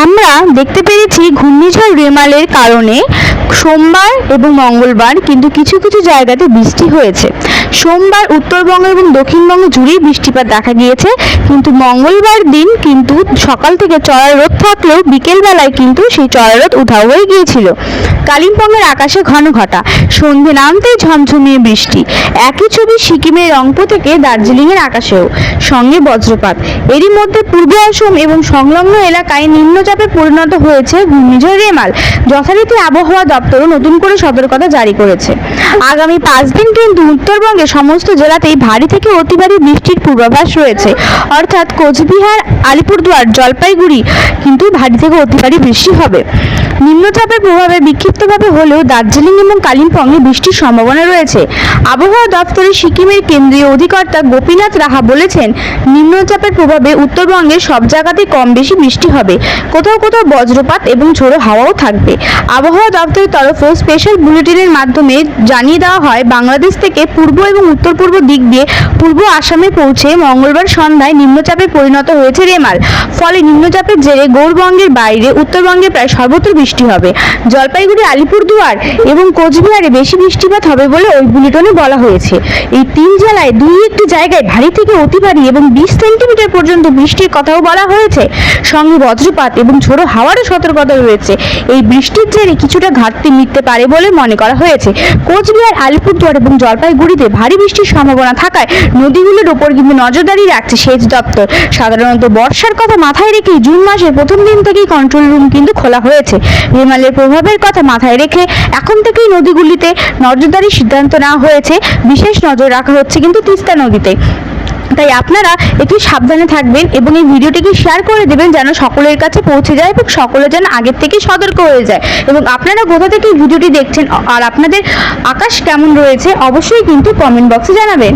আমরা দেখতে পেরেছি ঘূর্ণিঝড় রেমালের কারণে সোমবার এবং মঙ্গলবার কিন্তু কিছু কিছু জায়গাতে বৃষ্টি হয়েছে। সোমবার উত্তরবঙ্গ এবং দক্ষিণবঙ্গ জুড়েই বৃষ্টিপাত দেখা গিয়েছে, কিন্তু মঙ্গলবার দিন কিন্তু সকাল থেকে চড়া রোদ থাকলেও বিকেলবেলায় কিন্তু সেই চড়া রোদ উধাও হয়ে গিয়েছিল। কালিম্পংয়ের আকাশে ঘন ঘটা, সন্ধে নামতেই ঝমঝমিয়ে বৃষ্টি। একই ছবি সিকিমের রংপুর থেকে দার্জিলিংয়ের আকাশেও। সঙ্গে বজ্রপাত। এরই মধ্যে পূর্ব অসম এবং সংলগ্ন এলাকায় নিম্নচাপে পরিণত হয়েছে ঘূর্ণিঝড় রেমাল। যথারীতি আবহাওয়া দপ্তরও নতুন করে সতর্কতা জারি করেছে। আগামী পাঁচ দিন কিন্তু উত্তরবঙ্গের সমস্ত জেলাতেই ভারী থেকে অতি ভারী বৃষ্টির পূর্বাভাস রয়েছে। অর্থাৎ কোচবিহার, আলিপুরদুয়ার, জলপাইগুড়ি কিন্তু ভারী থেকে অতি ভারী বৃষ্টি হবে। নিম্নচাপের প্রভাবে বিক্ষিপ্তভাবে হলেও দার্জিলিং এবং কালিম্পংয়ে বৃষ্টির সম্ভাবনা রয়েছে। আবহাওয়া দপ্তরের সিকিমের কেন্দ্রীয় অধিকর্তা গোপীনাথ রাহা বলেছেন, নিম্নচাপের প্রভাবে উত্তরবঙ্গের সব জায়গাতেই কম বেশি বৃষ্টি হবে। কোথাও কোথাও বজ্রপাত এবং ঝোড়ো হাওয়াও থাকবে। আবহাওয়া দপ্তরের তরফে স্পেশাল বুলেটিনের মাধ্যমে জানিয়ে দেওয়া হয়, বাংলাদেশ থেকে পূর্ব এবং উত্তর পূর্ব দিক দিয়ে পূর্ব আসামে পৌঁছে মঙ্গলবার সন্ধ্যায় নিম্নচাপে পরিণত হয়েছে রেমাল। ফলে নিম্নচাপের জেরে গৌরবঙ্গের বাইরে উত্তরবঙ্গে প্রায় সর্বত্র বৃষ্টি হবে। জলপাইগুড়ি, আলিপুরদুয়ার এবং কোচবিহারে বেশি বৃষ্টিপাত হবে বলে ওই বুলেটিনে বলা হয়েছে। এই তিন জেলায় দুই একটি জায়গায় ভারী থেকে অতি ভারী এবং বিশ সেন্টিমিটার পর্যন্ত বৃষ্টির কথাও বলা হয়েছে। সঙ্গে বজ্রপাত এবং ঝোড়ো হাওয়ারও সতর্কতা রয়েছে। এই বৃষ্টির জেরে কিছুটা ঘাটতি মিটতে পারে বলে মনে করা হয়েছে। কোচবিহার, আলিপুরদুয়ার এবং জলপাইগুড়িতে ভারী বৃষ্টির সম্ভাবনা থাকায় নদীগুলোর ওপর কিন্তু নজরদারি রাখছে সেচ দপ্তর। সাধারণত বর্ষার কথা মাথায় রেখেই জুন মাসের প্রথম দিন থেকেই কন্ট্রোল রুম কিন্তু খোলা হয়েছে। রেমালের প্রভাবের কথা মাথায় রেখে এখন থেকেই নদীগুলিতে নজরদারির সিদ্ধান্ত নেওয়া হয়েছে। বিশেষ নজর রাখা হচ্ছে কিন্তু তিস্তা নদীতে। তাই আপনারা একটু সাবধানে থাকবেন এবং এই ভিডিওটিকে শেয়ার করে দেবেন যেন সকলের কাছে পৌঁছে যায় এবং সকলে যেন আগের থেকে সতর্ক হয়ে যায়। এবং আপনারা কোথা থেকে ভিডিওটি দেখছেন আর আপনাদের আকাশ কেমন রয়েছে অবশ্যই কিন্তু কমেন্ট বক্সে জানাবেন।